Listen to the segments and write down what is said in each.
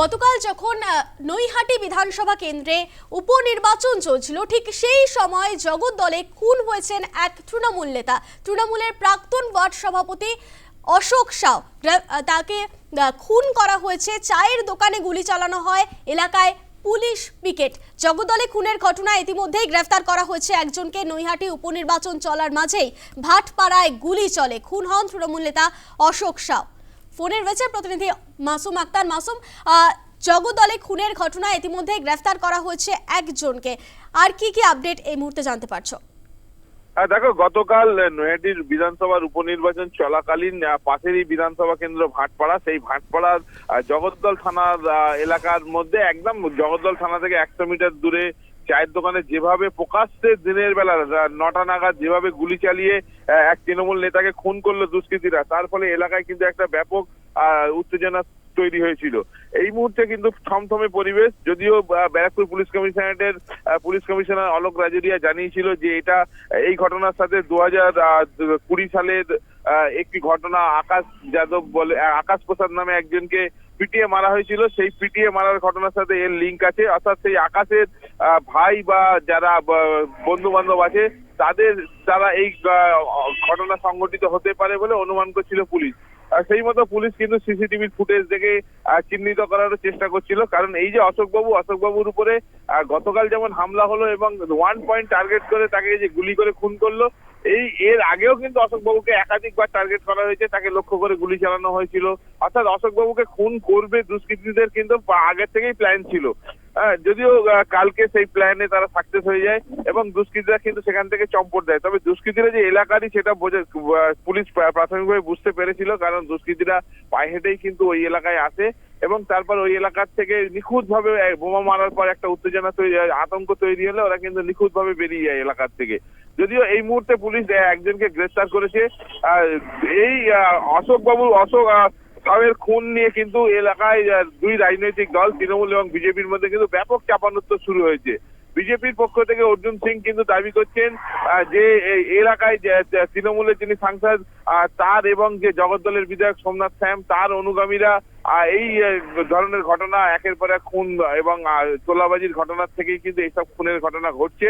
গতকাল যখন নৈহাটি বিধানসভা কেন্দ্রে উপনির্বাচন চলছিল, ঠিক সেই সময় জগদ্দলে খুন হয়েছেন এক তৃণমূল নেতা। তৃণমূলের প্রাক্তন ওয়ার্ড সভাপতি অশোক সাউ। তাকে খুন করা হয়েছে। চায়ের দোকানে গুলি চালানো হয়, এলাকায় পুলিশ পিকেট। জগদ্দলে খুনের ঘটনায় ইতিমধ্যেই গ্রেফতার করা হয়েছে। একজনকে নৈহাটি উপনির্বাচন চলার মাঝেই ভাটপাড়ায় গুলি চলে। খুন হন তৃণমূল নেতা অশোক সাউ। ফোনের রয়েছে প্রতিনিধি মাসুম আক্তার। মাসুম আহ, জগদ্দলে খুনের ঘটনায় ইতিমধ্যে গ্রেফতার করা হয়েছে একজনকে। আর কি কি আপডেট এই মুহূর্তে জানতে পারছ? হ্যাঁ দেখো গতকাল নৈহাটির বিধানসভার উপনির্বাচন চলাকালীন পাশেরই বিধানসভা কেন্দ্র ভাটপাড়া। সেই ভাটপাড়ার জগদ্দল থানার এলাকার মধ্যে একদম জগদ্দল থানা থেকে একশো মিটার দূরে চায়ের দোকানে যেভাবে প্রকাশ্যে দিনের বেলা নটা নাগাদ যেভাবে গুলি চালিয়ে এক তৃণমূল নেতাকে খুন করল দুষ্কৃতীরা, তার ফলে এলাকায় কিন্তু একটা ব্যাপক উত্তেজনা তৈরি হয়েছিল। এই মুহূর্তে কিন্তু থমথমে পরিবেশ, যদিও ব্যারাকপুর পুলিশ কমিশনারেটের পুলিশ কমিশনার অলোক রাজুরিয়া জানিয়েছিল যে এটা, এই ঘটনার সাথে দু হাজার কুড়ি সালের একটি ঘটনা আকাশ যাদব বলে আকাশ প্রসাদ নামে একজনকে পিটিয়ে মারা হয়েছিল। সেই পিটিয়ে মারার ঘটনার সাথে এর লিঙ্ক আছে। অর্থাৎ সেই আকাশের ভাই বা যারা বন্ধু বান্ধব আছে, তাদের দ্বারা এই ঘটনা সংঘটিত হতে পারে বলে অনুমান করছিল পুলিশ। সেই মতো পুলিশ কিন্তু সিসিটিভির ফুটেজ দেখে চিহ্নিত করার চেষ্টা করছিল। কারণ এই যে অশোকবাবু, অশোকবাবুর উপরে গতকাল যেমন হামলা হলো এবং ওয়ান পয়েন্ট টার্গেট করে তাকে যে গুলি করে খুন করল এই এর আগেও কিন্তু অশোকবাবুকে একাধিকবার টার্গেট করা হয়েছে তাকে লক্ষ্য করে গুলি চালানো হয়েছিল। অর্থাৎ অশোকবাবুকে খুন করবে দুষ্কৃতীদের কিন্তু আগের থেকেই প্ল্যান ছিল। হ্যাঁ, যদিও কালকে সেই প্ল্যানে তারা সাকসেস হয়ে যায় এবং দুষ্কৃতীরা কিন্তু সেখান থেকে চম্পট দেয়। তবে দুষ্কৃতীরা যে এলাকারই সেটা বোঝে পুলিশ প্রাথমিকভাবে বুঝতে পেরেছিল কারণ দুষ্কৃতীরা পায়ে হেঁটেই কিন্তু ওই এলাকায় আসে এবং তারপর ওই এলাকার থেকে নিখুঁত ভাবে বোমা মারার পর একটা উত্তেজনা তৈরি আতঙ্ক তৈরি হলে ওরা কিন্তু নিখুঁত ভাবে বেরিয়ে যায় এলাকার থেকে। যদিও এই মুহূর্তে পুলিশ একজনকে গ্রেফতার করেছে। এই অশোক বাবু অশোক সাহের খুন নিয়ে কিন্তু এলাকায় দুই রাজনৈতিক দল, তৃণমূল এবং বিজেপির মধ্যে কিন্তু ব্যাপক চাপানোত্তর শুরু হয়েছে। বিজেপির পক্ষ থেকে অর্জুন সিং কিন্তু দাবি করছেন যে এলাকায় তৃণমূলের যিনি সাংসদ তার এবং যে জগদ্দলের বিধায়ক সোমনাথ শ্যাম তার অনুগামীরা এই ধরনের ঘটনা একের পর এক খুন এবং তোলাবাজির ঘটনার থেকেই কিন্তু এইসব খুনের ঘটনা ঘটছে।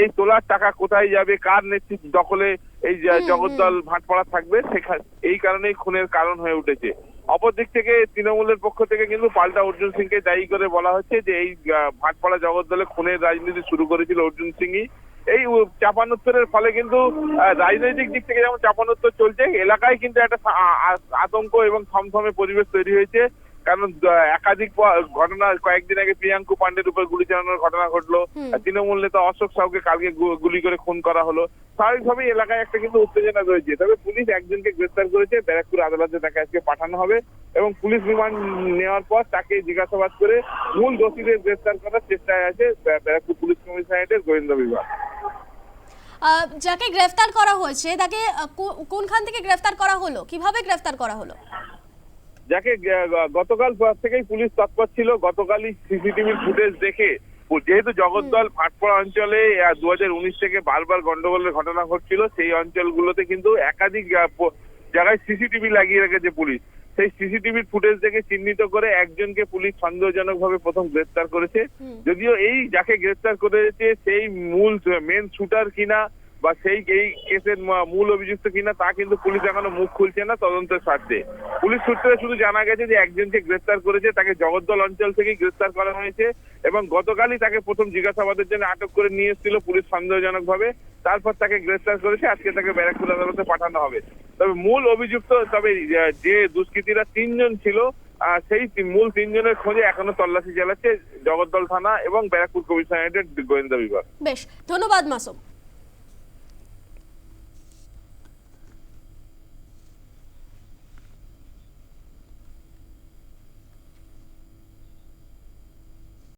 এই তোলার টাকা কোথায় যাবে কার নেতৃত্ব দখলে এই জগদ্দল ভাটপড়া থাকবে সেখানে এই কারণেই খুনের কারণ হয়ে উঠেছে। অপরদিক থেকে তৃণমূলের পক্ষ থেকে কিন্তু পাল্টা অর্জুন সিংকে দায়ী করে বলা হচ্ছে যে এই ভাটপাড়া জগদ্দলে খুনের রাজনীতি শুরু করেছিল অর্জুন সিংই। এই চাপানোত্তরের ফলে কিন্তু রাজনৈতিক দিক থেকে যেমন চাপানোত্তর চলছে এলাকায় কিন্তু একটা আতঙ্ক এবং থমথমে পরিবেশ তৈরি হয়েছে। কারণ একাধিক ঘটনা কয়েকদিন আগে প্রিয়াঙ্কু পান্ডের উপর গুলি চালানোর ঘটনা ঘটলো। তৃণমূল নেতা অশোক সাউকে কালকে গুলি করে খুন করা হলো। স্বাভাবিকভাবেই এলাকায় একটা কিন্তু উত্তেজনা রয়েছে। তবে পুলিশ একজনকে গ্রেফতার করেছে ব্যারাকপুর আদালতে তাকে আজকে পাঠানো হবে। এবং পুলিশ রিমান্ড নেওয়ার পর তাকে জিজ্ঞাসাবাদ করে মূল দোষীদের গ্রেফতার করার চেষ্টায় আছে ব্যারাকপুর পুলিশ কমিশনারেটের গোয়েন্দা বিভাগ। যাকে গ্রেফতার করা হয়েছে তাকে কোনখান থেকে গ্রেফতার করা হলো? কীভাবে গ্রেফতার করা হলো? যাকে গতকাল থেকেই পুলিশ তৎপর ছিল। গতকালই সিসিটিভির ফুটেজ দেখে যেহেতু জগদ্দল ভাটপাড়া অঞ্চলে দু হাজার উনিশ থেকে বারবার গন্ডগোলের ঘটনা ঘটছিল সেই অঞ্চলগুলোতে কিন্তু একাধিক জায়গায় সিসিটিভি লাগিয়ে রেখেছে পুলিশ। সেই সিসিটিভির ফুটেজ দেখে চিহ্নিত করে একজনকে পুলিশ সন্দেহজনক ভাবে প্রথম গ্রেফতার করেছে। যদিও এই যাকে গ্রেফতার করেছে সেই মূল মেন শুটার কিনা বা সেই এই কেসের মূল অভিযুক্ত কিনা তা কিন্তু পুলিশ এখনও মুখ খুলছে না তদন্তের স্বার্থে। পুলিশ সূত্রে শুধু জানা গেছে যে একজনকে গ্রেফতার করেছে তাকে জগদ্দল অঞ্চল থেকেই গ্রেফতার করা হয়েছে এবং গতকালই তাকে প্রথম জিজ্ঞাসাবাদের জন্য আটক করে নিয়ে এসেছিল পুলিশ সন্দেহজনক ভাবে তারপর তাকে গ্রেফতার করেছে আজকে তাকে ব্যারাকপুর আদালতে পাঠানো হবে। তবে মূল অভিযুক্ত, তবে যে দুষ্কৃতীরা তিনজন ছিল সেই মূল তিনজনের খোঁজে এখনও তল্লাশি চালাচ্ছে জগদ্দল থানা এবং ব্যারাকপুর কমিশনারেটের গোয়েন্দা বিভাগ। বেশ, ধন্যবাদ মাসুম।